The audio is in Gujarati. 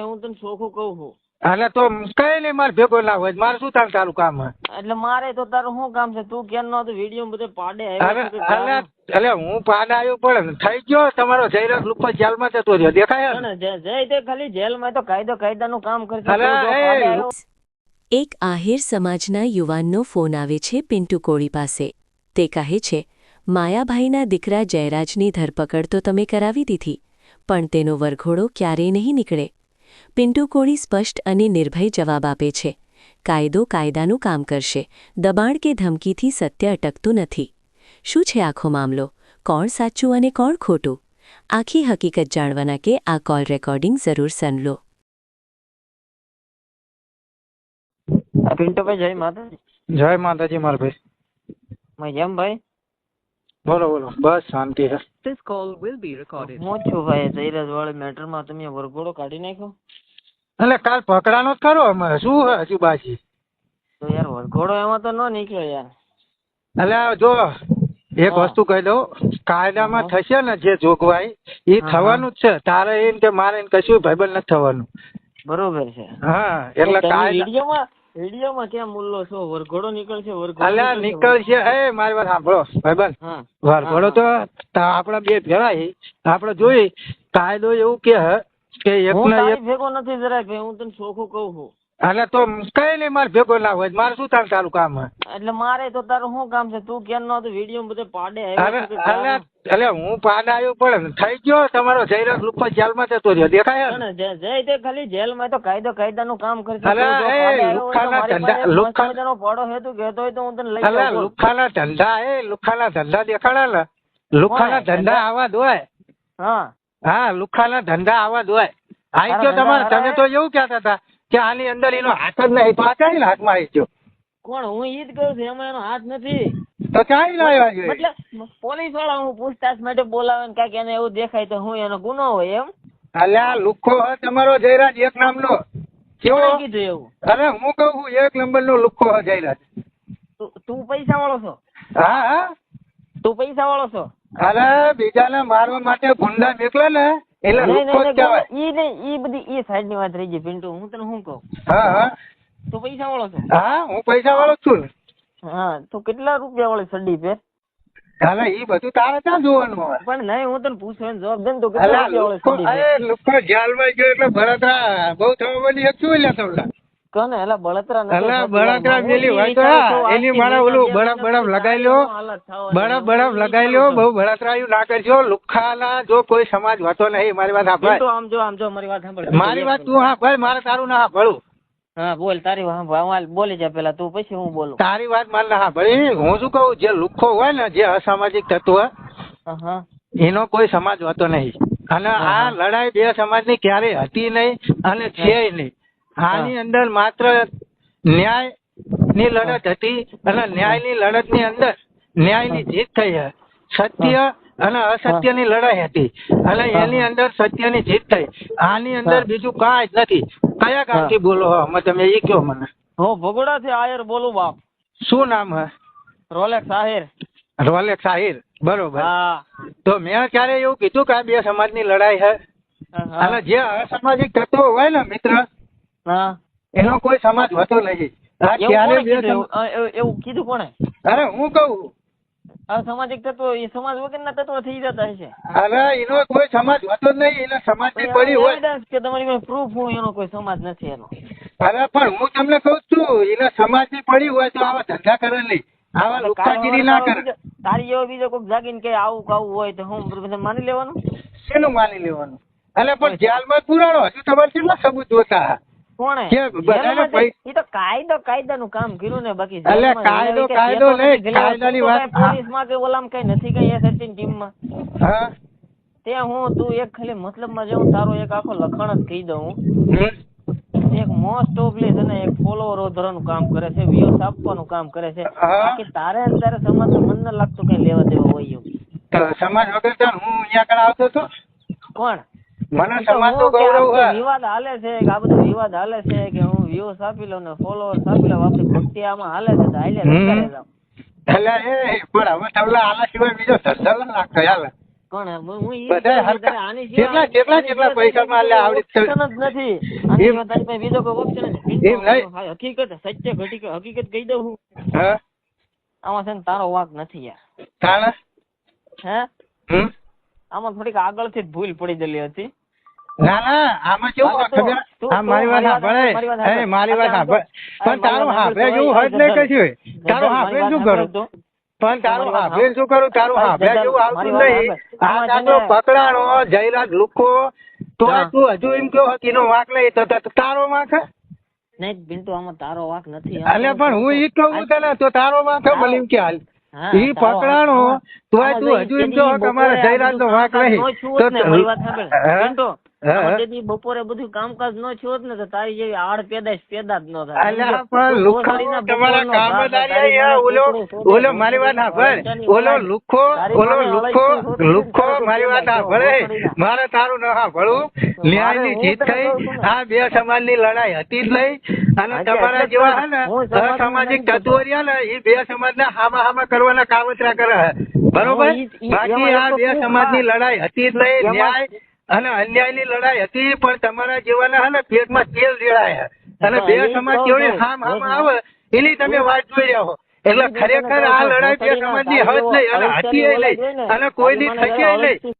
હું તને ચોખ્ખું કહું છું. એટલે તો કઈ નહીં મારે ભેગો ના હોય મારે શું તારું તારું કામ એટલે મારે તો તારું શું કામ છે? તું કેમ નો વીડિયો બધે પાડે? એટલે હું પાડે આવ્યો પણ થઈ ગયો તમારો જયરાજ લુપ્પા જેલમાં જતો રહ્યો દેખાય જય જય તે ખાલી જેલમાં તો કાયદો કાયદાનું કામ કરશે અરે, તું જો એ, પાડે આવ્યો. એક આહિર સમાજના યુવાનનો ફોન આવે છે પિન્ટુ કોળી પાસે. તે કહે છે માયાભાઈના દીકરા જયરાજની ધરપકડ તો તમે કરાવી દીધી પણ તેનો વરઘોડો ક્યારેય નહીં નીકળે. પિન્ટુ કોળી સ્પષ્ટ અને નિર્ભય જવાબ આપે છે. કાયદો કાયદાનું કામ કરશે. દબાણ કે ધમકીથી સત્ય અટકતું નથી. શું છે આખો મામલો? કોણ સાચું અને કોણ ખોટું? આખી હકીકત જાણવાના કે આ કોલ રેકોર્ડિંગ જરૂર સનલો. આ પિન્ટુભાઈ જય માતાજી. જય માતાજી મારા ભાઈ. ભાઈ? બોલો બોલો. બસ શાંતિ છે. This call will be recorded. હું છું ભાઈ જયરાજ વાળી મેટરમાં તમે વરઘોડો કાઢી નાખ્યો? એટલે કાલ પકડાનો જ ખરો? અમારે શું હે હજુ બાજી? તો યાર વરઘોડો એમાં તો ન નીકળ્યો યાર. એટલે જો એક હા. વસ્તુ કહી દઉં. કાયદામાં હા. થશે ને જે જોગવાઈ એ હા, થવાનું જ છે. તારે એમ કે મારે એને કશું ભાઈબંધ નથી થવાનું. બરોબર છે. હા એટલે તમે કાયદા વિડીયોમાં વિડીયોમાં ક્યાં મુલ્લો છો? વરઘોડો નીકળશે વરઘોડો અલ્યા નીકળશે. હે એ મારી વાત સાંભળો ભાઈબંધ. વરઘોડો તો આપડા આપણા બે ભેળા આપડે આપણે જોઈ કાયદો એવું કે હે કે એક ભેગો નથી જરાય ભાઈ હું તને ચોખ્ખું કહું છું. એટલે તો કઈ નહીં મારે ભેગો ના હોય મારે શું તારું તારું કામ હે એટલે મારે તો તારું શું કામ છે? તું કેમ નો વીડિયો બધે પાડે ગામ? એટલે હું પાડે આવ્યો પણ થઈ ગયો તમારો જયરાજ લુપ્પા જેલમાં જતો રહ્યો દેખાય ને? જય તે ખાલી જેલમાં તો કાયદો કાયદાનું કામ કરશે એ, પાડે હોય તો કહેતો હોય તો હું તને લઈ અલ્યા લુખાના ધંધા એ લુખાના ધંધા દેખાડા ને લુખાના ધંધા આવા દોય હોય. હા. હા લુખાના ધંધા આવા દોય હોય. આઈ ગયો તમારે. તમે તો એવું કહેતા હતા કે આની અંદર એનો હાથ જ નહીં. તો આ ચાઈ હાથમાં આવી ગયો? કોણ હું ઈ જ કહું છું એમાં એનો હાથ નથી. તો ચાઈ લાવ્યા છે મતલબ પોલીસવાળા હું પૂછતાછ માટે બોલાવે ને કાંઈક એને એવું દેખાય તો હું એનો ગુનો હોય એમ. અલ્યા લુખો હે તમારો જયરાજ એક નામનો. કેવો? કીધું એવું? અરે હું કહું છું એક નંબર નો લુખો હે જયરાજ. તું તું પૈસા વાળો છો? હા હા. તું પૈસા વાળો છો? અરે બીજાને મારવા માટે ગુંડા નીકળે ને એટલે નહીં લુખો જ કહેવાય. ઈ ઈ બધી એ સાઈડની વાત રહી ગઈ પિન્ટુ હું તને શું કહું? હા હા. તું પૈસા વાળો છો? હા હું પૈસા વાળો છું ને. હા તું કેટલા રૂપિયા વાળી સડી પે હાલે એ બધું તારે ક્યાં જોવાનું હોય પણ નહીં હું તને પૂછવાનો જવાબ દે ને તું કેટલા રૂપિયા વાળી સડી પે લુખો જેલમાં ગયો એટલે બળતરા બહુ થવા બની હતું એટલે લ્યા એલા બળતરા બળતરા હું મેલી ઈ હોય તો વિચારું હા, છું, એની આજથી ઓલું બે બરફ મહિના બરફ પછી લગાઈ લ્યો. બળફ ઈ લગાઈ લ્યો બહુ બળતરાયું ના કરજો. લુખાના જો કોઈ સમાજ વાતો નહીં મારી વાત સાંભળ આમ જો આમ જો મારી વાત સાંભળ મારી વાત તું ભાઈ મારે તારું ના સાંભળું હા બોલ તારી વાત બોલી જા પેલા તું પછી હું બોલું. તારી વાત મારે ના સાંભળી હું શું કહું? જે લુખો હોય ને જે અસામાજિક તત્વ એનો કોઈ સમાજ હોતો નહીં. અને આ લડાઈ બે સમાજની ક્યારેય હતી નહીં અને છે નહીં. આની અંદર માત્ર ન્યાયની લડત હતી અને ન્યાયની લડતની અંદર ન્યાયની જીત થઈ સત્ય અને અસત્યની લડાઈ હતી અને એની અંદર સત્યની જીત થઈ. આની અંદર બીજું કાંઈ જ નથી. કયા ગામથી બોલો અમે તમે એ કયો મને. હું ભગોડા થી આયર બોલું બાપ. શું નામ હે? રોલેક્સ આહિર રોલેક્સ આહિર બરોબર. હા. તો મેં ક્યારે એવું કીધું કે આ બે સમાજની લડાઈ હે. અને જે અસામાજિક તત્વો હોય ને મિત્ર હા. એનો કોઈ સમાજ હોતો નહીં. આ એવું કીધું? એવું? કોણે? અરે હું કહું. આ સામાજિક તત્વો એ સમાજ વગરના તત્વો થઈ જતા હશે. અરે એનો કોઈ સમાજ હોતો જ નહીં. સમાજની પડી હોય. કે તમારી પાસે પ્રૂફ હોય એનો કોઈ સમાજ નથી એનો. અરે પણ હું તમને કહું છું એના સમાજની પડી હોય તો આવા ધંધા કરે નહીં. આવા લુકાગીરી ના કરે. તારી એવો બીજો કોઈક જાગીને કે આવું કાવું હોય તો હું માની લેવાનું? શેનું માની લેવાનું? અરે પણ જેલમાં પુરાણો હજુ તમારે કેટલા સબૂત જોતા? કોણે? કે બધાને જેલમાં પૈ- તે- ઈ તો કાયદો કાયદાનું કામ કર્યું ને બાકી એટલે કાયદો- કાયદો નહીં, કાયદાની વાત- કાંઈ પોલીસમાં કે ઓલામાં કઈ નથી કઈ એસએસટી ટીમમાં? હા. તે હું તું એક ખાલી મતલબમાં જાઉં તારો એક આખો લખણ જ કહી દઉં. એક મોસ્ટ ઓફલી છે ને એક ફોલોવર કામ કરે છે વ્યૂઝ આપવાનું કામ કરે છે. બાકી તારે ને તારે સમાજનું મન ના લાગતું કઈ લેવા દેવા હોય સમાજ વગર હું અહીંયા આગળ આવતો હતો કોણ? મને સમાજ નો ગૌરવ છે વિવાદ હાલે છે કે આ બધો વિવાદ હાલે છે કે હું વ્યૂઝ આપી લઉં ને ફોલોવર્સ આપી લઉં આપણી ભક્તિ આમાં હાલે છે તો હાલે એટલે એ પણ હવે તમને સિવાય બીજો ધંધો ન લાગતો યાર. હકીકત સત્ય હકીકત કહી દઉં હું. આમાં છે ને તારો વાંક નથી યાર. હે? આમાં થોડીક આગળથી જ ભૂલ પડી ગયેલી હતી. ના ના આમાં કેવું હા, હોય તો- ખબર. આ મારી વાત સાંભળે સાંભળ, મારી વાત એ મારી વાત સાંભળ. સાંભળ પણ તારું હાંભળે જેવું હોય જ નહીં કશું તારું હાંભળે શું કરું? પણ તારું હાંભળે શું કરું? તારું હાંભળે જેવું આવતું નહીં. આ આમાં દાદો છે ને- પકડાણો જયરાજ લુકો તો તું હજુ એમ કહો કે એનો વાંક લઈ તો તારો વાંક? નહીં પિન્ટુ આમાં તારો વાંક નથી. અલ્યા પણ હું ઈ કહું છું તને તો તારો વાંક ભલે એમ કે હાલ. ઈ પકડાણો તો તું હજુ એમ ઈ તમારે અમારે જયરાજ નો વાંક નહીં તો- બપોરે બધું કામકાજ ન થયું ને તો તારી જેવી આડ પેદાશ પેદા જ ન થાય. સમજો? ઓલો મારી વાત સાંભળ ઓલો. ઓલો મારી વાત સાંભળે મારે તારું ન સાંભળવું. જીત થઈ ને. આ બે સમાજની લડાઈ હતી જ નહીં અને તમારા જેવા હે ને અસામાજિક તત્વો રહ્યા ને એ બે સમાજના હામા હામા કરવાના કાવતરા કરે બરોબર? બાકી આ બે સમાજની લડાઈ હતી જ નહીં ન્યાય અને અન્યાયની લડાઈ હતી પણ તમારા જેવાના હે ને પેટમાં તેલ રેડાયા. અને બે સમાજ કેવડી હામ હામ આવે એની તમે વાત જોઈ રહ્યા હો એટલે ખરેખર આ લડાઈ બે સમાજની હદ નહીં અને હતી નહીં અને કોઈની થશે નહીં.